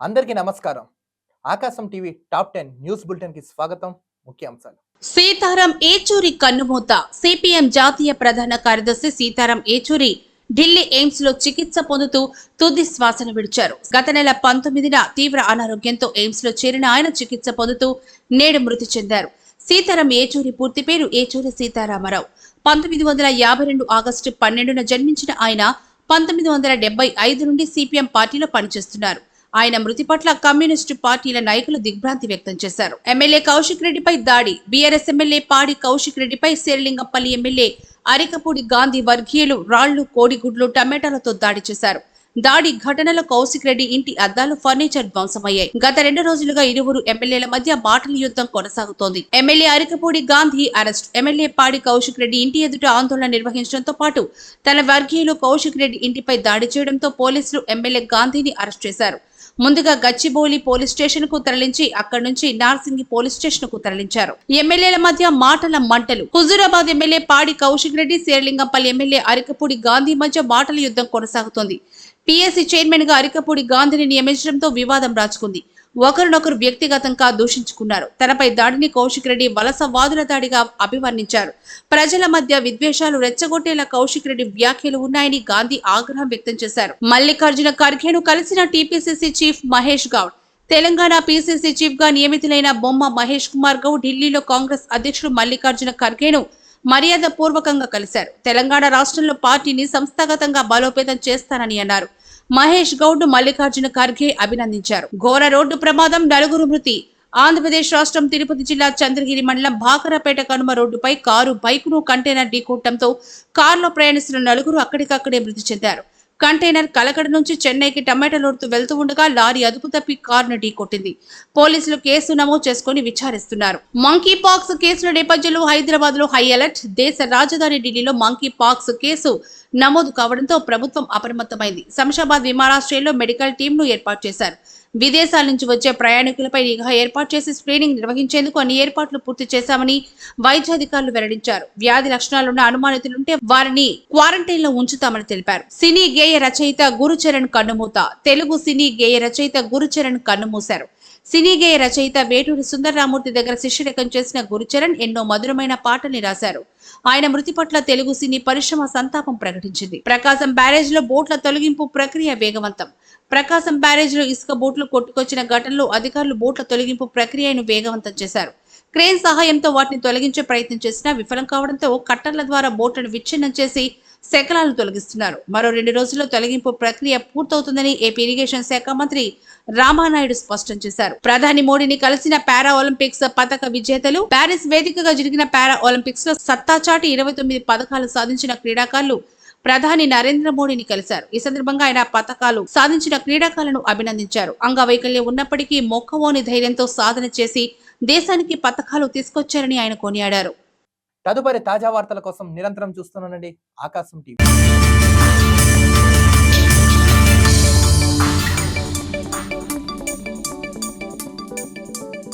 అందరికీ నమస్కారం. Aakasam TV top ten news బులెటిన్కి స్వాగతం ముఖ్యాంశాలు సీతారాం ఏచూరి కన్నుమూత సిపిఎం జాతీయ ప్రధాన కార్యదర్శి సీతారాం ఏచూరి ఢిల్లీ ఎయిమ్స్లో చికిత్స పొందుతూ తుది శ్వాసను విడిచారు. గత నెల పంతొమ్మిదిన తీవ్ర అనారోగ్యంతో ఎయిమ్స్లో చేరిన ఆయన చికిత్స పొందుతూ నేడు మృతి చెందారు. సీతారాం ఏచూరి పూర్తి పేరు ఏచూరి సీతారామరావు. పంతొమ్మిది వందల యాభై రెండు ఆగస్టు పన్నెండున జన్మించిన ఆయన పంతొమ్మిది వందల డెబ్బై ఐదు నుండి సిపిఎం పార్టీలో పనిచేస్తున్నారు. ఆయన మృతి పట్ల కమ్యూనిస్టు పార్టీల నాయకులు దిగ్భ్రాంతి వ్యక్తం చేశారు. ఎమ్మెల్యే కౌశిక్ రెడ్డిపై దాడి బీఆర్ఎస్ ఎమ్మెల్యే పాడి కౌశిక్ రెడ్డిపై శేరలింగంపల్లి ఎమ్మెల్యే అరికపూడి గాంధీ వర్గీయులు రాళ్ళు కోడిగుడ్లు టమాటాలతో దాడి చేశారు. దాడి ఘటనలో కౌశిక్ రెడ్డి ఇంటి అద్దాలు ఫర్నిచర్ ధ్వంసమయ్యాయి. గత రెండు రోజులుగా ఇరువురు ఎమ్మెల్యేల మధ్య మాటల యుద్ధం కొనసాగుతోంది. MLA Arikapudi Gandhi arrest MLA Padi Kaushik Reddy ఇంటి ఎదుట ఆందోళన నిర్వహించడంతో పాటు తన వర్గీయులు కౌశిక్ రెడ్డి ఇంటిపై దాడి చేయడంతో పోలీసులు ఎమ్మెల్యే గాంధీని అరెస్ట్ చేశారు. ముందుగా గచ్చిబౌలి పోలీస్ స్టేషన్కు తరలించి అక్కడి నుంచి నార్సింగి పోలీస్ స్టేషన్కు తరలించారు. ఎమ్మెల్యేల మధ్య మాటల మంటలు. హుజూరాబాద్ ఎమ్మెల్యే పాడి కౌశిక్ రెడ్డి శేరలింగంపల్లి ఎమ్మెల్యే అరికపూడి గాంధీ మధ్య మాటల యుద్ధం కొనసాగుతోంది. పిఎస్సీ చైర్మన్గా అరికపూడి గాంధీని నియమించడంతో వివాదం రాచుకుంది ఒకరినొకరు వ్యక్తిగతంగా దూషించుకున్నారు. తనపై దాడిని కౌశిక్ రెడ్డి వలస వాదుల దాడిగా అభివర్ణించారు. ప్రజల మధ్య విద్వేషాలు రెచ్చగొట్టేలా కౌశిక్ రెడ్డి వ్యాఖ్యలు ఉన్నాయని గాంధీ ఆగ్రహం వ్యక్తం చేశారు. మల్లికార్జున ఖర్గేను కలిసిన TPCC chief Mahesh Goud Telangana PCC చీఫ్గా నియమితులైన బొమ్మ మహేష్ కుమార్ గౌడ్ ఢిల్లీలో కాంగ్రెస్ అధ్యక్షుడు మల్లికార్జున ఖర్గేను మర్యాద పూర్వకంగా కలిశారు. తెలంగాణ రాష్ట్రంలో పార్టీని సంస్థాగతంగా బలోపేతం చేస్తానని అన్నారు. మహేష్ గౌడ్ మల్లికార్జున ఖర్గే అభినందించారు. ఘోర రోడ్డు ప్రమాదం నలుగురు మృతి. ఆంధ్రప్రదేశ్ రాష్ట్రం తిరుపతి జిల్లా చంద్రగిరి మండలం భాకరపేట కనుమ రోడ్డుపై కారు బైకును కంటైనర్ ఢీకొట్టడంతో కారులో ప్రయాణిస్తున్న నలుగురు అక్కడికక్కడే మృతి చెందారు. కంటైనర్ కలకడ నుంచి చెన్నైకి టమాటా లోడుతూ వెళ్తూ ఉండగా లారీ అదుపు తప్పి కారును ఢీకొట్టింది. పోలీసులు కేసు నమోదు చేసుకుని విచారిస్తున్నారు. మంకీ పాక్స్ కేసుల నేపథ్యంలో హైదరాబాద్లో హై అలర్ట్. దేశ రాజధాని ఢిల్లీలో మంకీ పాక్స్ కేసు నమోదు కావడంతో ప్రభుత్వం అప్రమత్తమైంది. శంషాబాద్ విమానాశ్రయంలో మెడికల్ టీంను ఏర్పాటు చేశారు. విదేశాల నుంచి వచ్చే ప్రయాణికులపై నిఘా ఏర్పాటు చేసి స్క్రీనింగ్ నిర్వహించేందుకు అన్ని ఏర్పాట్లు పూర్తి చేశామని వైద్యాధికారులు వెల్లడించారు. వ్యాధి లక్షణాలున్న అనుమానితులుంటే వారిని క్వారంటైన్లో ఉంచుతామని తెలిపారు. సినీ గేయ రచయిత గురుచరణ్ కన్నుమూత తెలుగు సినీ గేయ రచయిత గురుచరణ్ కన్నుమూశారు. సినీగేయ రచయిత వేటూరి సుందరరామూర్తి దగ్గర శిష్యరకం చేసిన గురుచరణ్ ఎన్నో మధురమైన పాటల్ని రాశారు. ఆయన మృతి పట్ల తెలుగు సినీ పరిశ్రమ సంతాపం ప్రకటించింది. ప్రకాశం బ్యారేజ్లో బోట్ల తొలగింపు ప్రక్రియ వేగవంతం. ప్రకాశం బ్యారేజ్లో ఇసుక బోట్లు కొట్టుకొచ్చిన ఘటనలో అధికారులు బోట్ల తొలగింపు ప్రక్రియను వేగవంతం చేశారు. క్రేన్ సహాయంతో వాటిని తొలగించే ప్రయత్నం చేసినా విఫలం కావడంతో కట్టర్ల ద్వారా బోట్లను విచ్ఛిన్నం చేసి శకలాలను తొలగిస్తున్నారు. మరో రెండు రోజుల్లో తొలగింపు ప్రక్రియ పూర్తవుతుందని ఏపీ ఇరిగేషన్ శాఖ మంత్రి రామానాయుడు స్పష్టం చేశారు. ప్రధాని మోడీని కలిసిన పారా ఒలింపిక్స్ పథక విజేతలు ప్యారిస్ వేదికగా జరిగిన పారా ఒలింపిక్స్లో సత్తా చాటి ఇరవై తొమ్మిది పథకాలు సాధించిన క్రీడాకారులు ప్రధాని నరేంద్ర మోడీని కలిశారు. ఈ సందర్భంగా ఆయన పథకాలు సాధించిన క్రీడాకారులను అభినందించారు. అంగవైకల్యం ఉన్నప్పటికీ మొక్కవోని ధైర్యంతో సాధన చేసి దేశానికి పథకాలు తీసుకొచ్చారని ఆయన కొనియాడారు. తదుపరి తాజా వార్తల కోసం నిరంతరం చూస్తున్నానండి ఆకాశం టీవీ.